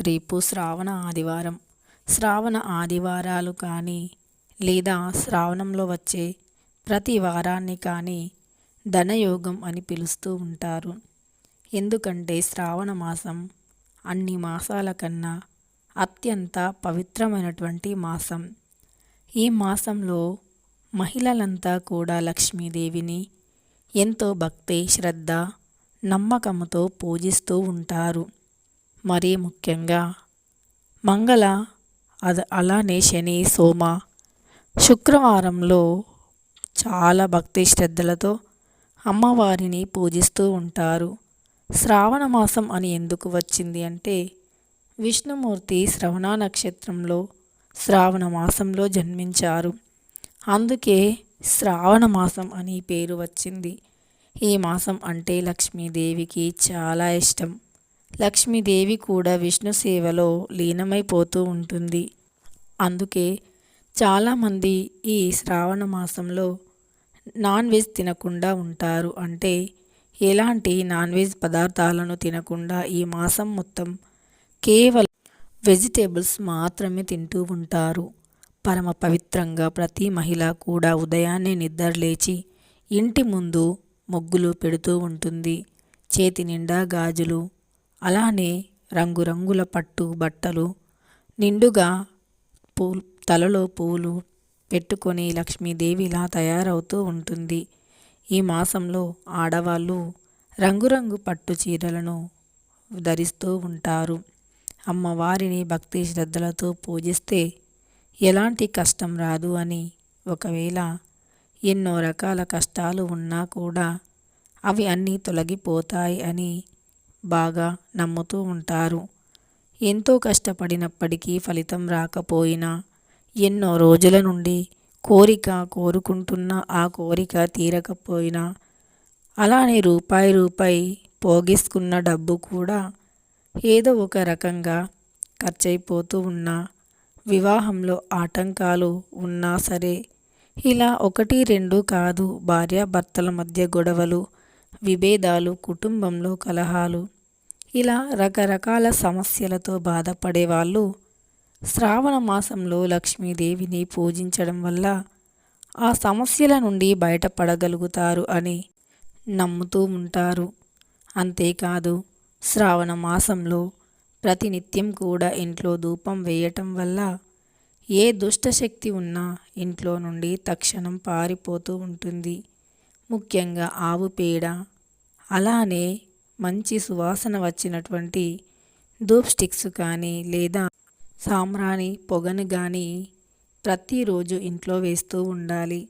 రేపు శ్రావణ ఆదివారం. శ్రావణ ఆదివారాలు కానీ లేదా శ్రావణంలో వచ్చే ప్రతి వారాన్ని కానీ ధనయోగం అని పిలుస్తూ ఉంటారు. ఎందుకంటే శ్రావణ మాసం అన్ని మాసాల కన్నా అత్యంత పవిత్రమైనటువంటి మాసం. ఈ మాసంలో మహిళలంతా కూడా లక్ష్మీదేవిని ఎంతో భక్తి శ్రద్ధ నమ్మకంతో పూజిస్తూ ఉంటారు. మరీ ముఖ్యంగా. మంగళ అద అలానే శని సోమ. శుక్రవారంలో చాలా భక్తి శ్రద్ధలతో అమ్మవారిని పూజిస్తూ ఉంటారు. శ్రావణ మాసం అని ఎందుకు వచ్చింది అంటే విష్ణుమూర్తి శ్రవణ నక్షత్రంలో శ్రావణ మాసంలో జన్మించారు. అందుకే శ్రావణ మాసం అని పేరు వచ్చింది. ఈ మాసం అంటే లక్ష్మీదేవికి చాలా ఇష్టం. లక్ష్మీదేవి కూడా విష్ణు సేవలో లీనమైపోతూ ఉంటుంది. అందుకే చాలామంది ఈ శ్రావణ మాసంలో నాన్ వెజ్ తినకుండా ఉంటారు. అంటే ఎలాంటి నాన్ వెజ్ పదార్థాలను తినకుండా ఈ మాసం మొత్తం కేవలం వెజిటేబుల్స్ మాత్రమే తింటూ ఉంటారు. పరమ పవిత్రంగా ప్రతి మహిళ కూడా ఉదయాన్నే నిద్రలేచి ఇంటి ముందు ముగ్గులు పెడుతూ ఉంటుంది. చేతి నిండా గాజులు అలానే రంగురంగుల పట్టు బట్టలు నిండుగా పూ తలలో పూలు పెట్టుకొని లక్ష్మీదేవిలా తయారవుతూ ఉంటుంది. ఈ మాసంలో ఆడవాళ్ళు రంగురంగు పట్టు చీరలను ధరిస్తూ ఉంటారు. అమ్మవారిని భక్తి శ్రద్ధలతో పూజిస్తే ఎలాంటి కష్టం రాదు అని ఒకవేళ ఎన్నో రకాల కష్టాలు ఉన్నా కూడా అవి అన్నీ తొలగిపోతాయి అని బాగా నమ్ముతూ ఉంటారు. ఎంతో కష్టపడినప్పటికీ ఫలితం రాకపోయినా ఎన్నో రోజుల నుండి కోరిక కోరుకుంటున్న ఆ కోరిక తీరకపోయినా అలానే రూపాయి రూపాయి పోగేసుకున్న డబ్బు కూడా ఏదో ఒక రకంగా ఖర్చయిపోతూ ఉన్నా వివాహంలో ఆటంకాలు ఉన్నా సరే ఇలా ఒకటి రెండు కాదు భార్యాభర్తల మధ్య గొడవలు విభేదాలు కుటుంబంలో కలహాలు ఇలా రకరకాల సమస్యలతో బాధపడే వాళ్ళు శ్రావణ మాసంలో లక్ష్మీదేవిని పూజించడం వల్ల ఆ సమస్యల నుండి బయటపడగలుగుతారు అని నమ్ముతూ ఉంటారు. అంతేకాదు శ్రావణ మాసంలో ప్రతినిత్యం కూడా ఇంట్లో ధూపం వేయటం వల్ల ఏ దుష్టశక్తి ఉన్నా ఇంట్లో నుండి తక్షణం పారిపోతూ ఉంటుంది. ముఖ్యంగా ఆవు పేడ అలానే మంచి సువాసన వచ్చినటువంటి ధూప్ స్టిక్స్ కానీ లేదా సాంబ్రాణి పొగను కానీ ప్రతిరోజు ఇంట్లో వేస్తూ ఉండాలి.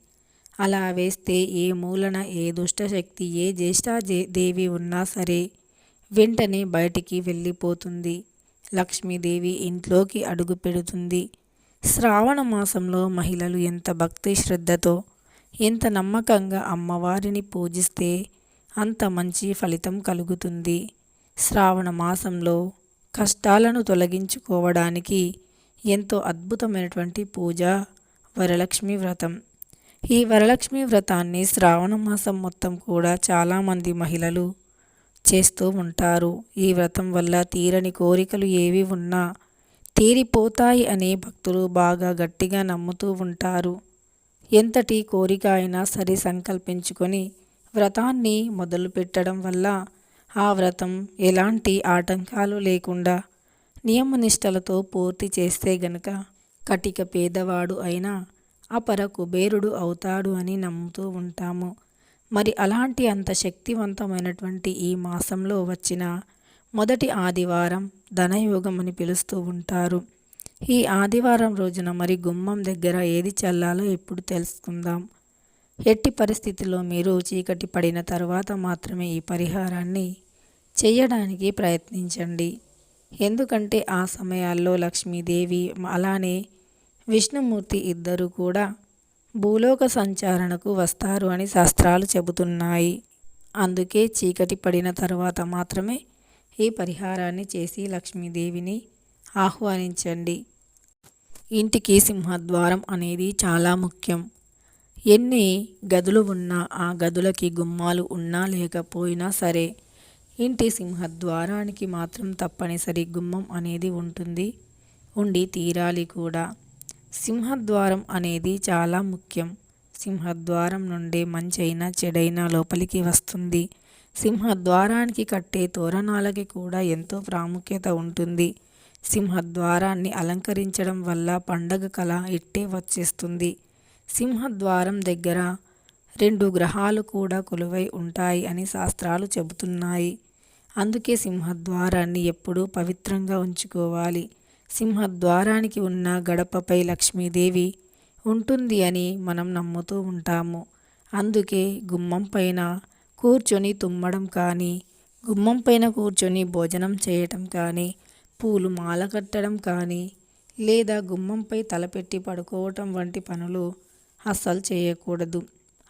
అలా వేస్తే ఏ మూలన ఏ దుష్టశక్తి ఏ జ్యేష్ఠా దేవి ఉన్నా సరే వెంటనే బయటికి వెళ్ళిపోతుంది. లక్ష్మీదేవి ఇంట్లోకి అడుగు పెడుతుంది. శ్రావణ మాసంలో మహిళలు ఎంత భక్తి శ్రద్ధతో ఎంత నమ్మకంగా అమ్మవారిని పూజిస్తే అంత మంచి ఫలితం కలుగుతుంది. శ్రావణ మాసంలో కష్టాలను తొలగించుకోవడానికి ఎంతో అద్భుతమైనటువంటి పూజ వరలక్ష్మి వ్రతం. ఈ వరలక్ష్మి వ్రతాన్ని శ్రావణ మాసం మొత్తం కూడా చాలామంది మహిళలు చేస్తూ ఉంటారు. ఈ వ్రతం వల్ల తీరని కోరికలు ఏవి ఉన్నా తీరిపోతాయి అని భక్తులు బాగా గట్టిగా నమ్ముతూ ఉంటారు. ఎంతటి కోరిక అయినా సరే సంకల్పించుకొని వ్రతాన్ని మొదలుపెట్టడం వల్ల ఆ వ్రతం ఎలాంటి ఆటంకాలు లేకుండా నియమనిష్టలతో పూర్తి చేస్తే గనక కటిక పేదవాడు అయినా అపర కుబేరుడు అవుతాడు అని నమ్ముతూ ఉంటాము. మరి అలాంటి అంత శక్తివంతమైనటువంటి ఈ మాసంలో వచ్చిన మొదటి ఆదివారం ధనయోగం అని పిలుస్తూ ఉంటారు. ఈ ఆదివారం రోజున మరి గుమ్మం దగ్గర ఏది చల్లాలో ఇప్పుడు తెలుసుకుందాం? ఎట్టి పరిస్థితిలో మీరు చీకటి పడిన తర్వాత మాత్రమే ఈ పరిహారాన్ని చేయడానికి ప్రయత్నించండి. ఎందుకంటే ఆ సమయాల్లో లక్ష్మీదేవి అలానే విష్ణుమూర్తి ఇద్దరు కూడా భూలోక సంచారణకు వస్తారు అని శాస్త్రాలు చెబుతున్నాయి. అందుకే చీకటి పడిన తర్వాత మాత్రమే ఈ పరిహారాన్ని చేసి లక్ష్మీదేవిని ఆహ్వానించండి. ఇంటికి సింహద్వారం అనేది చాలా ముఖ్యం. ఎన్ని గదులు ఉన్నా ఆ గదులకి గుమ్మాలు ఉన్నా లేకపోయినా సరే ఇంటి సింహద్వారానికి మాత్రం తప్పనిసరి గుమ్మం అనేది ఉంటుంది. ఉండి తీరాలి కూడా. సింహద్వారం అనేది చాలా ముఖ్యం. సింహద్వారం నుండే మంచైనా చెడైనా లోపలికి వస్తుంది. సింహద్వారానికి కట్టే తోరణాలకి కూడా ఎంతో ప్రాముఖ్యత ఉంటుంది. సింహద్వారాన్ని అలంకరించడం వల్ల పండగ కళ ఇట్టే వచ్చేస్తుంది. సింహద్వారం దగ్గర రెండు గ్రహాలు కూడా కొలువై ఉంటాయి అని శాస్త్రాలు చెబుతున్నాయి. అందుకే సింహద్వారాన్ని ఎప్పుడూ పవిత్రంగా ఉంచుకోవాలి. సింహద్వారానికి ఉన్న గడపపై లక్ష్మీదేవి ఉంటుంది అని మనం నమ్ముతూ ఉంటాము. అందుకే గుమ్మం పైన కూర్చొని తుమ్మడం కానీ గుమ్మం పైన కూర్చొని భోజనం చేయటం కానీ పూలు మాల కట్టడం కానీ లేదా గుమ్మంపై తలపెట్టి పడుకోవటం వంటి పనులు అస్సలు చేయకూడదు.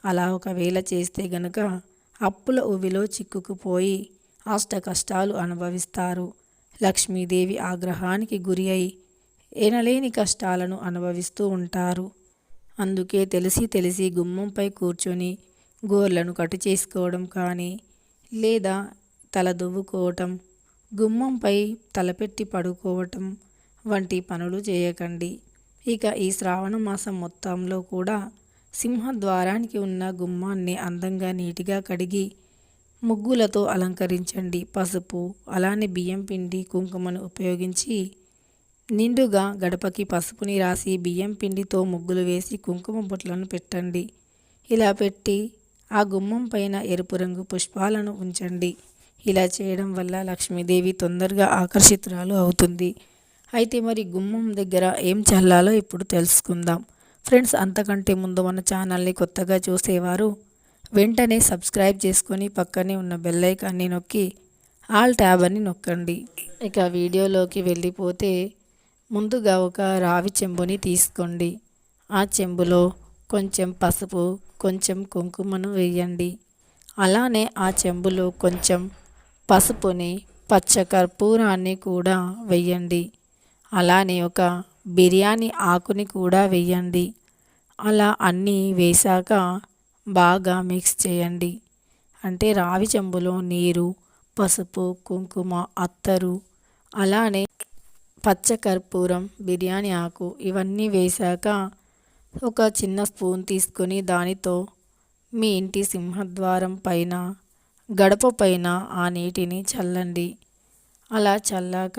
అలా ఒకవేళ చేస్తే గనక అప్పుల ఉవిలో చిక్కుకుపోయి అష్ట కష్టాలు అనుభవిస్తారు. లక్ష్మీదేవి ఆగ్రహానికి గురి అయి ఎనలేని కష్టాలను అనుభవిస్తూ ఉంటారు. అందుకే తెలిసి తెలిసి గుమ్మంపై కూర్చొని గోర్లను కట్టు చేసుకోవడం కానీ లేదా తల దువ్వుకోవటం గుమ్మంపై తలపెట్టి పడుకోవటం వంటి పనులు చేయకండి. ఇక ఈ శ్రావణ మాసం మొత్తంలో కూడా సింహద్వారానికి ఉన్న గుమ్మాన్ని అందంగా నీటిగా కడిగి ముగ్గులతో అలంకరించండి. పసుపు అలానే బియ్యం పిండి కుంకుమను ఉపయోగించి నిండుగా గడపకి పసుపుని రాసి బియ్యం పిండితో ముగ్గులు వేసి కుంకుమ బొట్లను పెట్టండి. ఇలా పెట్టి ఆ గుమ్మం పైన ఎరుపు రంగు పుష్పాలను ఉంచండి. ఇలా చేయడం వల్ల లక్ష్మీదేవి తొందరగా ఆకర్షితురాలు అవుతుంది. అయితే మరి గుమ్మం దగ్గర ఏం చల్లాలో ఇప్పుడు తెలుసుకుందాం. ఫ్రెండ్స్ అంతకంటే ముందు మన ఛానల్ని కొత్తగా చూసేవారు వెంటనే సబ్స్క్రైబ్ చేసుకొని పక్కనే ఉన్న బెల్లైకాన్ని నొక్కి ఆల్ ట్యాబ్ అని నొక్కండి. ఇక వీడియోలోకి వెళ్ళిపోతే ముందుగా ఒక రావి చెంబుని తీసుకోండి. ఆ చెంబులో కొంచెం పసుపు కొంచెం కుంకుమను వేయండి. అలానే ఆ చెంబులో కొంచెం పసుపుని పచ్చకర్పూరాన్ని కూడా వెయ్యండి. అలానే ఒక బిర్యానీ ఆకుని కూడా వెయ్యండి. అలా అన్నీ వేశాక బాగా మిక్స్ చేయండి. అంటే రావి చెంబులో నీరు పసుపు కుంకుమ అత్తరు అలానే పచ్చకర్పూరం బిర్యానీ ఆకు ఇవన్నీ వేశాక ఒక చిన్న స్పూన్ తీసుకొని దానితో మీ ఇంటి సింహద్వారం పైన గడప పైన ఆ నీటిని చల్లండి. అలా చల్లాక